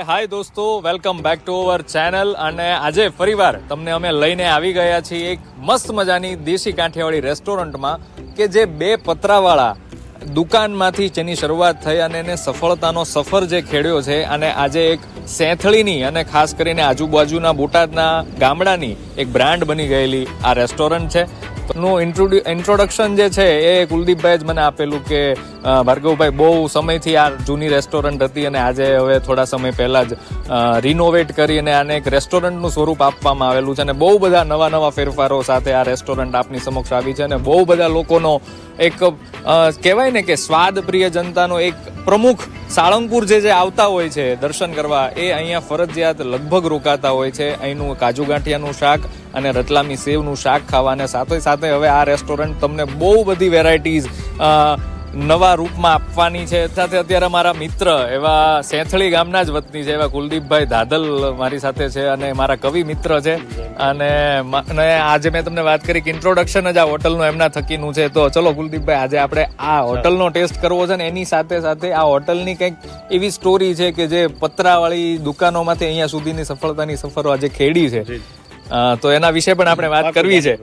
હાય hi દોસ્તો welcome back to our channel અને આજે ફરીવાર તમને અમે લઈને આવી ગયા છીએ એક મસ્ત મજાની દેશી કાઠિયાવાડી રેસ્ટોરન્ટમાં કે જે બે પતરાવાળા દુકાનમાંથી જેની શરૂઆત થઈ અને એને સફળતાનો સફર જે ખેડ્યો છે અને આજે એક સેંથળીની અને ખાસ કરીને આજુબાજુના બોટાદના ગામડાની એક બ્રાન્ડ બની ગયેલી આ રેસ્ટોરન્ટ છે. નું ઇન્ટ્રોડક્શન જે છે એ કુલદીપભાઈ જ મને આપેલું કે ભાર્ગવભાઈ, બહુ સમયથી આ જૂની રેસ્ટોરન્ટ હતી અને આજે હવે થોડા સમય પહેલા જ રિનોવેટ કરીને આને એક રેસ્ટોરન્ટનું સ્વરૂપ આપવામાં આવેલું છે અને બહુ બધા નવા નવા ફેરફારો સાથે આ રેસ્ટોરન્ટ આપની સમક્ષ આવી છે અને બહુ બધા લોકોનો એક કહેવાય ને કે સ્વાદ પ્રિય જનતાનો એક પ્રમુખ સાળંગપુર જે જે આવતા હોય છે દર્શન કરવા, એ અહીંયા ફરજિયાત લગભગ રોકાતા હોય છે. અહીંનું કાજુ ગાંઠિયાનું શાક અને રતલામી સેવનું શાક ખાવાને સાથે સાથે હવે આ રેસ્ટોરન્ટ તમને બહુ બધી વેરાયટીઝ નવા રૂપમાં આપવાની છે. સાથે અત્યારે મારા મિત્ર એવા સેંથળી ગામના જ વતની છે એવા કુલદીપભાઈ ધાદલ મારી સાથે છે અને મારા કવિ મિત્ર છે. અને આજે મેં તમને વાત કરી કે ઇન્ટ્રોડક્શન જ આ હોટલનું એમના થકીનું છે. તો ચલો કુલદીપભાઈ આજે આપણે આ હોટલનો ટેસ્ટ કરવો છે ને એની સાથે સાથે આ હોટલની કંઈક એવી સ્ટોરી છે કે જે પતરાવાળી દુકાનોમાંથી અહીંયા સુધીની સફળતાની સફરો આજે ખેડી છે. તો એના વિશે પણ આપણે વાત કરવી છે.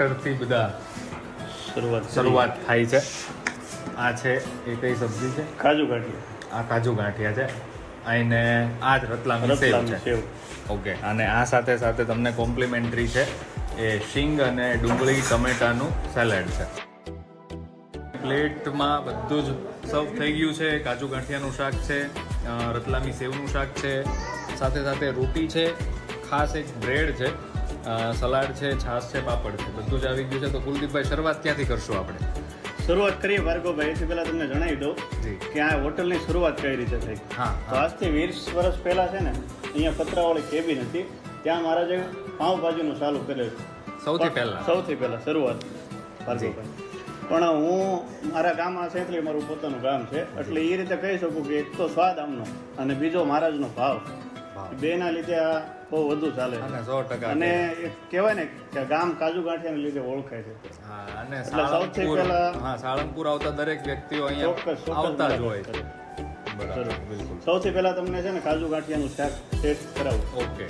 સ્ટાર્ટરથી બધા શરૂઆત શરૂઆત થાય છે. આ છે એ કઈ સબ્જી છે? કાજુ ગાંઠિયા. આ કાજુ ગાંઠિયા છે. અને આ જ રતલામ સેવ છે. ઓકે અને આ સાથે સાથે તમને કોમ્પ્લિમેન્ટરી છે. એ શિંગ અને ડુંગળી ટમેટાનું સેલેડ છે. પ્લેટમાં બધું જ સર્વ થઈ ગયું છે. કાજુ ગાંઠિયાનું શાક છે રતલામી સેવનું શાક છે. સાથે સાથે રોટી છે. ખાસ એક બ્રેડ છે. સલાડ છે છાશ છે પાપડ છે. બધું જ આવી ગયું છે. તો કુલદીપભાઈ શરૂઆત ક્યાંથી કરશું આપણે? શરૂઆત કરીએ ભાર્ગવભાઈ એથી પહેલાં તમને જણાવી દઉં કે આ હોટલની શરૂઆત કઈ રીતે થઈ. હા તો આજથી વીસ વર્ષ પહેલાં છે ને અહીંયા પતરાવાળી કેબિન હતી. ત્યાં મહારાજે પાઉંભાજીનું ચાલુ કરેલું સૌથી પહેલાં. સૌથી પહેલાં શરૂઆત ભાર્ગવભાઈ પણ હું મારા ગામમાં છે એટલે મારું પોતાનું ગામ છે. એટલે એ રીતે કહી શકું કે એક તો સ્વાદ આમનો અને બીજો મહારાજનો ભાવ. ભાવ. બેના લીધે આ બહુ વધુ ચાલે અને સો ટકા અને એક કહેવાય ને કે ગામ કાજુ ગાંઠિયાને લીધે ઓળખાય છે. હા અને એટલે સૌથી પહેલા- હા સાળંગપુર આવતા દરેક વ્યક્તિઓ અહીંયા આવતા જ હોય સૌથી પહેલા તમને છે ને કાજુ ગાંઠિયાનું શાક ટેસ્ટ કરાવું. ઓકે.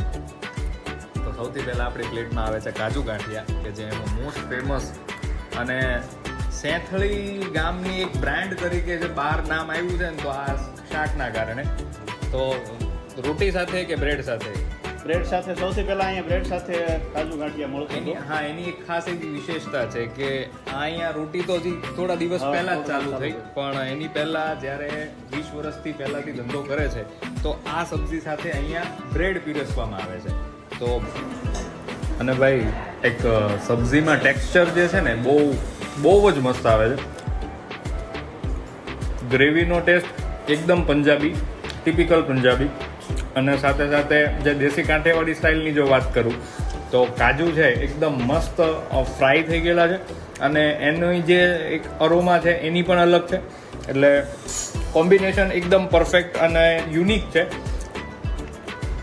તો સૌથી પહેલા આપણી પ્લેટમાં આવે છે કાજુ ગાંઠિયા કે જે એનું મોસ્ટ ફેમસ અને સેથળી ગામની એક બ્રાન્ડ તરીકે જે બહાર નામ આવ્યું છે ને તો આ શાકના કારણે. તો રોટી સાથે કે બ્રેડ સાથે? બ્રેડ સાથે સૌથી પહેલા અહીંયા બ્રેડ સાથે કાજુ ગાંઠિયા એની હા એની એક ખાસ એક વિશેષતા છે કે આ અહીંયા રોટી તો હજી થોડા દિવસ પહેલા જ ચાલુ થઈ પણ એની પહેલા જ્યારે વીસ વર્ષથી પહેલાથી ધંધો કરે છે તો આ સબ્જી સાથે અહીંયા બ્રેડ પીરસવામાં આવે છે. તો અને ભાઈ એક સબ્જીમાં ટેક્સચર જે છે ને બહુ બહુ જ મસ્ત આવે છે. ગ્રેવીનો ટેસ્ટ એકદમ પંજાબી ટિપિકલ પંજાબી. અને સાથે સાથે જે દેશી કાંઠેવાળી સ્ટાઇલની જો વાત કરું, તો કાજુ છે, એકદમ મસ્ત ફ્રાય થઈ ગયેલા છે. અને એની જે એક અરોમા છે, એની પણ અલગ છે. એટલે કોમ્બિનેશન એકદમ પરફેક્ટ અને યુનિક છે.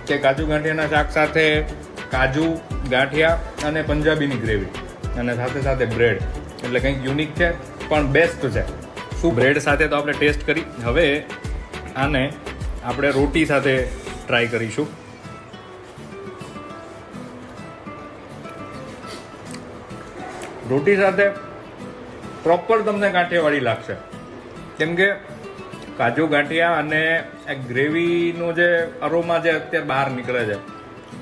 કે કાજુ ગાંઠિયાના શાક સાથે કાજુ, ગાંઠિયા અને પંજાબીની ગ્રેવી અને સાથે સાથે બ્રેડ એટલે કંઈક યુનિક છે, પણ બેસ્ટ છે. શું? બ્રેડ સાથે તો આપણે ટેસ્ટ કરી. હવે આને આપણે રોટી સાથે ટ્રાય કરીશું. રોટી સાથે પ્રોપર તમને કાંઠિયાવાળી લાગશે. કેમ કે કાજુ ગાંઠિયા અને આ ગ્રેવીનો જે અરોમા જે અત્યારે બહાર નીકળે છે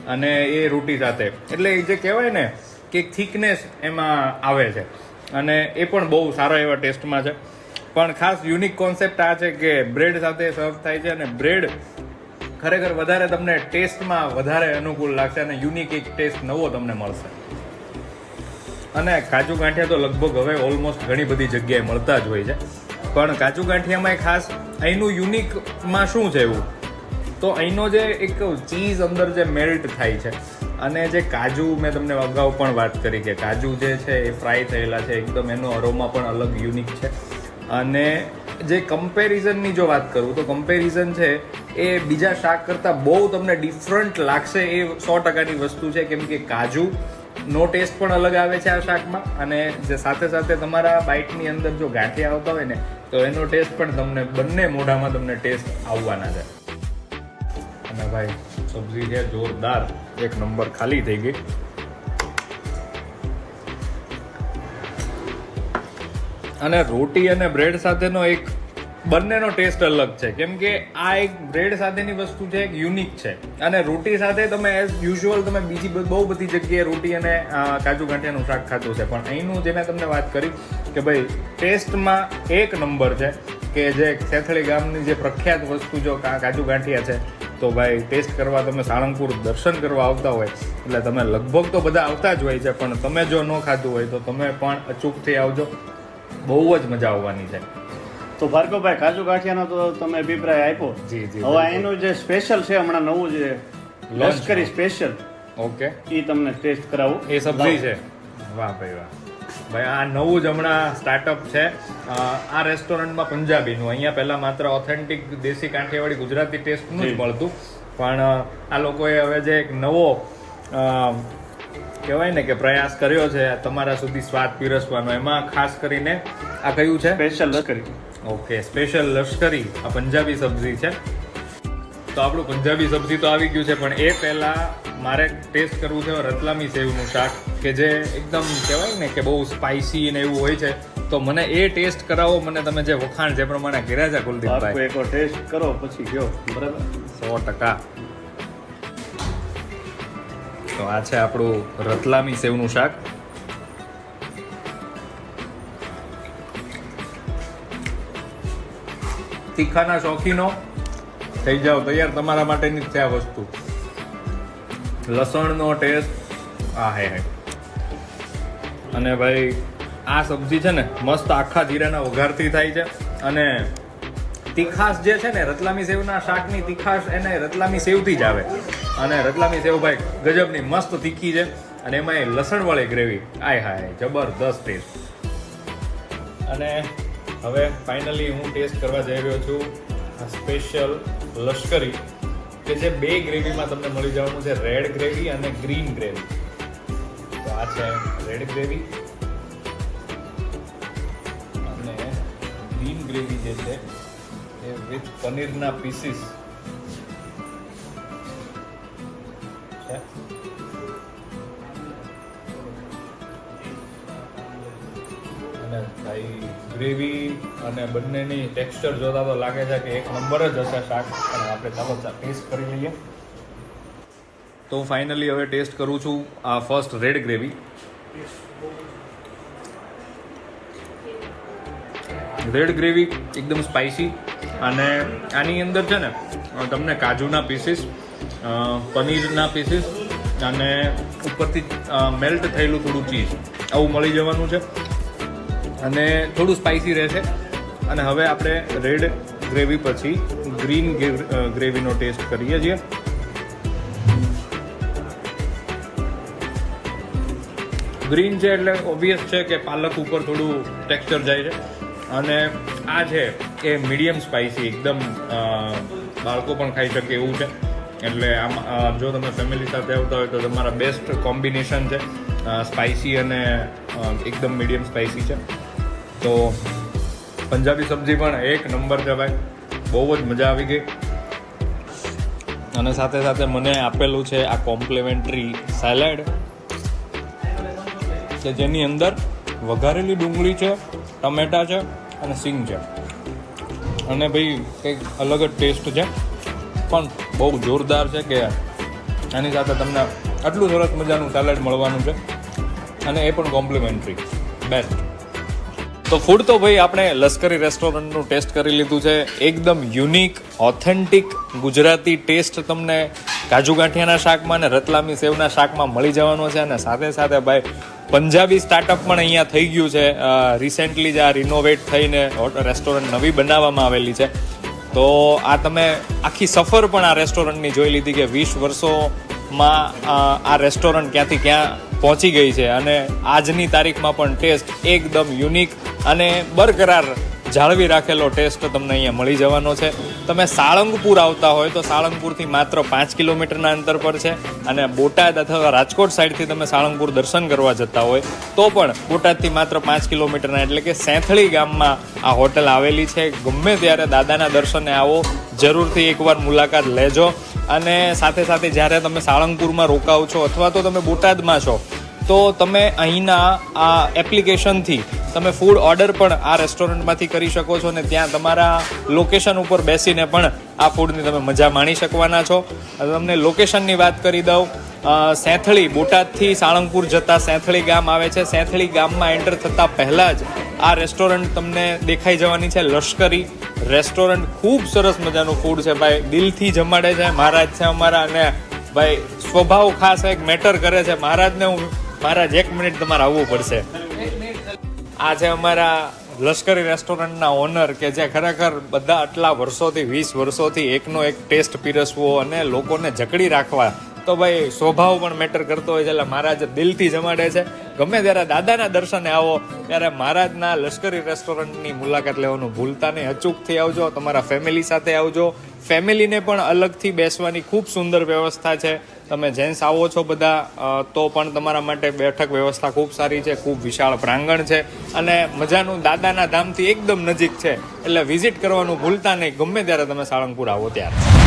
અને એ રોટી સાથે. એટલે એ જે કહેવાય ને કે થિકનેસ એમાં આવે છે. અને એ પણ બહુ સારા એવા ટેસ્ટમાં છે. પણ ખાસ યુનિક કોન્સેપ્ટ આ છે કે બ્રેડ સાથે સર્વ થાય છે અને બ્રેડ ખરેખર વધારે તમને ટેસ્ટમાં વધારે અનુકૂળ લાગશે અને યુનિક એક ટેસ્ટ નવો તમને મળશે. અને કાજુ ગાંઠિયા તો લગભગ હવે ઓલમોસ્ટ ઘણી બધી જગ્યાએ મળતા જ હોય છે. પણ કાજુ ગાંઠિયામાં ખાસ અહીંનું યુનિકમાં શું છે એવું? તો અહીંનો જે એક ચીઝ અંદર જે મેલ્ટ થાય છે, અને જે કાજુ મેં તમને અગાઉ પણ વાત કરી કે કાજુ જે છે એ ફ્રાય થયેલા છે, એકદમ એનો અરોમા પણ અલગ યુનિક છે. અને જે કમ્પેરિઝનની જો વાત કરું, તો કમ્પેરિઝન છે, એ બીજા શાક કરતાં બહુ તમને ડિફરન્ટ લાગશે એ સો ટકાની વસ્તુ છે, કેમ કે કાજુ નો ટેસ્ટ પણ અલગ આવે છે આ શાકમાં. અને જે સાથે સાથે તમારા બાઇટની અંદર જો ગાંઠિયા આવતા હોય ને, તો એનો ટેસ્ટ પણ તમને બંને મોઢામાં તમને ટેસ્ટ આવવાના છે. અને ભાઈ, સબ્જી છે, જોરદાર. એક નંબર ખાલી થઈ ગઈ. અને રોટી અને બ્રેડ સાથેનો એક બંનેનો ટેસ્ટ અલગ છે. કેમ કે આ એક બ્રેડ સાથેની વસ્તુ છે, એક યુનિક છે. અને રોટી સાથે તમે એઝ યુઝ્યુઅલ તમે બીજી બહુ બધી જગ્યાએ રોટી અને કાજુ ગાંઠિયાનું શાક ખાધું છે પણ અહીંનું જે મેં તમને વાત કરી કે ભાઈ, ટેસ્ટમાં એક નંબર છે કે જે સેથળી ગામની જે પ્રખ્યાત વસ્તુ જો કાજુ ગાંઠિયા છે, તો ભાઈ, ટેસ્ટ કરવા તમે સાળંગપુર દર્શન કરવા આવતા હોય, એટલે તમે લગભગ તો બધા આવતા જ હોય છે, પણ તમે જો ન ખાધું હોય તો તમે પણ અચૂકથી આવજો. બહુ જ મજા આવવાની છે. તો ભાર્ગવભાઈ કાજુ કાઠિયાનો તો તમે અભિપ્રાય આપ્યો. જી, જી, હવે એનું જે સ્પેશિયલ છે હમણાં નવું જે લશ્કરી સ્પેશિયલ ઓકે. એ તમને ટેસ્ટ કરાવું. એ સબ્જી છે. વાહ ભાઈ વાહ. ભાઈ આ નવું જ હમણાં સ્ટાર્ટઅપ છે. આ રેસ્ટોરન્ટમાં પંજાબીનું. અહીંયા પહેલા માત્ર ઓથેન્ટિક દેશી કાઠિયાવાડી ગુજરાતી ટેસ્ટનું જ મળતું. પણ આ લોકોએ હવે જે એક નવો કહેવાય ને કે પ્રયાસ કર્યો છે તમારા સુધી સ્વાદ પીરસવાનો. એમાં ખાસ કરીને આ કયું છે? સ્પેશિયલ લશ્કરી. ઓકે સ્પેશિયલ લશ્કરી. આ પંજાબી સબ્જી છે. તો આપણું પંજાબી સબ્જી તો આવી ગયું છે પણ એ પહેલા મારે ટેસ્ટ કરવું છે રતલામી સેવનું શાક કે જે એકદમ કહેવાય ને કે બહુ સ્પાઇસી ને એવું હોય છે. તો મને એ ટેસ્ટ કરાવો મને તમે જે વખાણ જે પ્રમાણે કર્યા છે કુલદીપભાઈ. એકવાર ટેસ્ટ કરો પછી ગયો. બરાબર? સો ટકા. તો આ છે આપણું રતલામી સેવનું શાક. તીખાના શોખીનો. થઈ જાઓ, તૈયાર તમારા માટેની છે આ વસ્તુ. લસણનો ટેસ્ટ આ હે હે. અને ભાઈ, આ સબ્જી છે ને મસ્ત આખા જીરાના વઘારથી થાય છે. અને તીખાશ જે છે ને રતલામી સેવના શાકની તીખાશ એને રતલામી સેવથી જ આવે. અને રતલામી સેવભાઈ ગજબની મસ્ત તીખી છે અને એમાં લસણવાળી ગ્રેવી આય હાય, જબરદસ્ત ટેસ્ટ અને હવે ફાઇનલી હું ટેસ્ટ કરવા જઈ રહ્યો છું સ્પેશિયલ લશ્કરી, કે જે બે ગ્રેવીમાં તમને મળી જવાનું છે રેડ ગ્રેવી અને ગ્રીન ગ્રેવી તો આ છે રેડ ગ્રેવી અને ગ્રીન ગ્રેવી જે છે, એ વિથ પનીરના પીસીસ અને ભાઈ ગ્રેવી અને બંનેની ટેક્સચર જોતા તો લાગે છે કે એક નંબર જ હશે શાક. અને આપણે ચાલો ટેસ્ટ કરી લઈએ. તો ફાઇનલી હવે ટેસ્ટ કરું છું આ first red gravy red gravy એકદમ સ્પાઇસી અને આની અંદર છે ને તમને કાજુના પીસીસ પનીરના પીસીસ અને ઉપરથી મેલ્ટ થયેલું થોડું ચીઝ આવું મળી જવાનું છે. અને થોડું સ્પાઇસી રહેશે. અને હવે આપણે રેડ ગ્રેવી પછી ગ્રીન ગ્રેવીનો ટેસ્ટ કરીએ છીએ. ગ્રીન છે એટલે ઓબ્વિયસ છે કે પાલક ઉપર થોડું ટેક્સચર જાય છે. અને આ છે એ મીડિયમ સ્પાઇસી એકદમ બાળકો પણ ખાઈ શકે એવું છે. એટલે આમ જો તમે ફેમિલી સાથે આવતા હોય તો તમારા બેસ્ટ કોમ્બિનેશન છે. સ્પાઇસી અને એકદમ મીડિયમ સ્પાઇસી છે. તો પંજાબી સબ્જી પણ એક નંબર છે ભાઈ બહુ જ મજા આવી ગઈ. અને સાથે સાથે મને આપેલું છે આ કોમ્પ્લિમેન્ટરી સેલેડ કે જેની અંદર વઘારેલી ડુંગળી છે, ટમેટા છે અને સિંગ છે. અને ભાઈ કંઈક અલગ જ ટેસ્ટ છે. પણ બહુ જોરદાર છે કે એની સાથે તમને આટલું સરસ મજાનું સેલેડ મળવાનું છે. અને એ પણ કોમ્પ્લિમેન્ટરી બેસ્ટ તો ફૂડ તો ભાઈ આપણે લશ્કરી રેસ્ટોરન્ટનું ટેસ્ટ કરી લીધું છે. એકદમ યુનિક ઓથેન્ટિક ગુજરાતી ટેસ્ટ તમને કાજુ ગાંઠિયાના શાકમાં અને રતલામી સેવના શાકમાં મળી જવાનો છે અને સાથે સાથે ભાઈ પંજાબી સ્ટાર્ટઅપ પણ અહીંયા થઈ ગયું છે. રિસેન્ટલી જ આ રિનોવેટ થઈને રેસ્ટોરન્ટ નવી બનાવવામાં આવેલી છે. તો આ તમે આખી સફર પણ આ રેસ્ટોરન્ટની જોઈ લીધી કે વીસ વર્ષોમાં આ રેસ્ટોરન્ટ ક્યાંથી ક્યાં પહોંચી ગઈ છે અને આજની તારીખમાં પણ ટેસ્ટ એકદમ યુનિક અને બરકરાર જાળવી રાખેલો ટેસ્ટ તમને અહીંયા મળી જવાનો છે. તમે સાળંગપુર આવતા હોય તો સાળંગપુરથી માત્ર પાંચ કિલોમીટરના અંતર પર છે અને બોટાદ અથવા રાજકોટ સાઈડથી તમે સાળંગપુર દર્શન કરવા જતા હોય તો પણ બોટાદથી માત્ર પાંચ કિલોમીટરના એટલે કે સેંથળી ગામમાં આ હોટલ આવેલી છે. ગમે ત્યારે દાદાના દર્શને આવો, જરૂરથી એકવાર મુલાકાત લેજો. અને સાથે સાથે જ્યારે તમે સાળંગપુરમાં રોકાવ છો અથવા તો તમે બોટાદમાં છો, તો તમે અહીંના આ એપ્લિકેશનથી તમે ફૂડ ઓર્ડર પણ આ રેસ્ટોરન્ટમાંથી કરી શકો છો ને ત્યાં તમારા લોકેશન ઉપર બેસીને પણ આ ફૂડની તમે મજા માણી શકવાના છો. તમને લોકેશનની વાત કરી દઉં સેંથળી, બોટાદથી સાળંગપુર જતા સેંથળી ગામ આવે છે. સેંથળી ગામમાં એન્ટર થતાં પહેલાં જ આ રેસ્ટોરન્ટ તમને દેખાઈ જવાની છે. લશ્કરી રેસ્ટોરન્ટ ખૂબ સરસ મજાનું ફૂડ છે. ભાઈ, દિલથી જમાડે છે. મહારાજ છે અમારા અને ભાઈ, સ્વભાવ ખાસ એક મેટર કરે છે. મહારાજને હું, મહારાજ, એક મિનિટ તમારે આવવું પડશે. આ છે અમારા લશ્કરી રેસ્ટોરન્ટના ઓનર કે જે ખરેખર બધા આટલા વર્ષોથી, વીસ વર્ષોથી એકનો એક ટેસ્ટ પીરસવો અને લોકોને જકડી રાખવા તો ભાઈ સ્વભાવ પણ મેટર કરતો હોય છે, એટલે મહારાજ દિલથી જમાડે છે. ગમે ત્યારે દાદાના દર્શને આવો, ત્યારે મહારાજના લશ્કરી રેસ્ટોરન્ટની મુલાકાત લેવાનું ભૂલતા નહીં. અચૂકથી આવજો, તમારા ફેમિલી સાથે આવજો. ફેમિલીને પણ અલગથી બેસવાની ખૂબ સુંદર વ્યવસ્થા છે. તમે જેન્ટ્સ આવો છો બધા તો પણ તમારા માટે બેઠક વ્યવસ્થા ખૂબ સારી છે, ખૂબ વિશાળ પ્રાંગણ છે. અને મજાનું દાદાના ધામથી એકદમ નજીક છે. એટલે વિઝિટ કરવાનું ભૂલતા નહીં. ગમે ત્યારે તમે સાળંગપુર આવો ત્યારે.